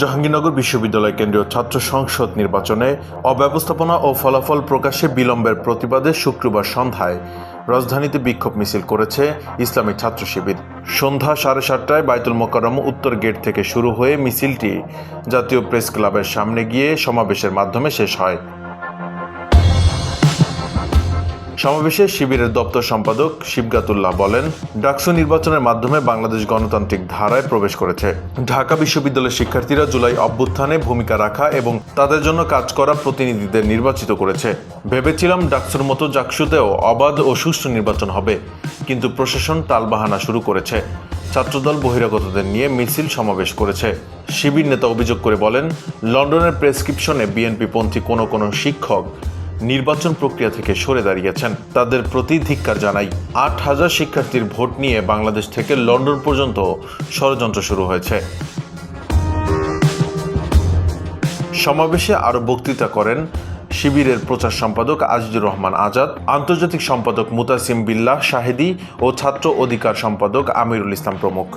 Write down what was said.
জাহাঙ্গীরনগর বিশ্ববিদ্যালয় কেন্দ্রীয় ছাত্র সংসদ নির্বাচনে অব্যবস্থাপনা ও ফলাফল প্রকাশে বিলম্বের প্রতিবাদে শুক্রবার সন্ধ্যায় রাজধানীতে বিক্ষোভ মিছিল করেছে ইসলামী ছাত্র শিবির। সন্ধ্যা সাড়ে সাতটায় বাইতুল মোকারম উত্তর গেট থেকে শুরু হয়ে মিছিলটি জাতীয় প্রেস ক্লাবের সামনে গিয়ে সমাবেশের মাধ্যমে শেষ হয়। সমাবেশে শিবিরের দপ্তর সম্পাদক শিবগাতুল্লাহ বলেন, ডাকসু নির্বাচনের মাধ্যমে বাংলাদেশ গণতান্ত্রিক ধারায় প্রবেশ করেছে। ঢাকা বিশ্ববিদ্যালয়ের শিক্ষার্থীরা জুলাই অভ্যুত্থানে ভূমিকা রাখা এবং তাদের জন্য কাজ করা প্রতিনিধিদের নির্বাচিত করেছে। ভেবেছিলাম ডাকসুর মতো জাকসুতেও অবাধ ও সুষ্ঠু নির্বাচন হবে, কিন্তু প্রশাসন টালবাহানা শুরু করেছে। ছাত্রদল বহিরাগতদের নিয়ে মিছিল সমাবেশ করেছে। শিবির নেতা অভিযোগ করে বলেন, লন্ডনের প্রেসক্রিপশনে বিএনপি পন্থী কোনো কোনো শিক্ষক নির্বাচন প্রক্রিয়া থেকে সরে দাঁড়িয়েছেন। তাদের প্রতি ধিক্কার জানাই আট হাজার শিক্ষার্থীর ভোট নিয়ে বাংলাদেশ থেকে লন্ডন পর্যন্ত ষড়যন্ত্র শুরু হয়েছে। সমাবেশে আরও বক্তৃতা করেন শিবিরের প্রচার সম্পাদক আজিজুর রহমান আজাদ, আন্তর্জাতিক সম্পাদক মুতাসিম বিল্লাহ শাহেদি ও ছাত্র অধিকার সম্পাদক আমিরুল ইসলাম প্রমুখ।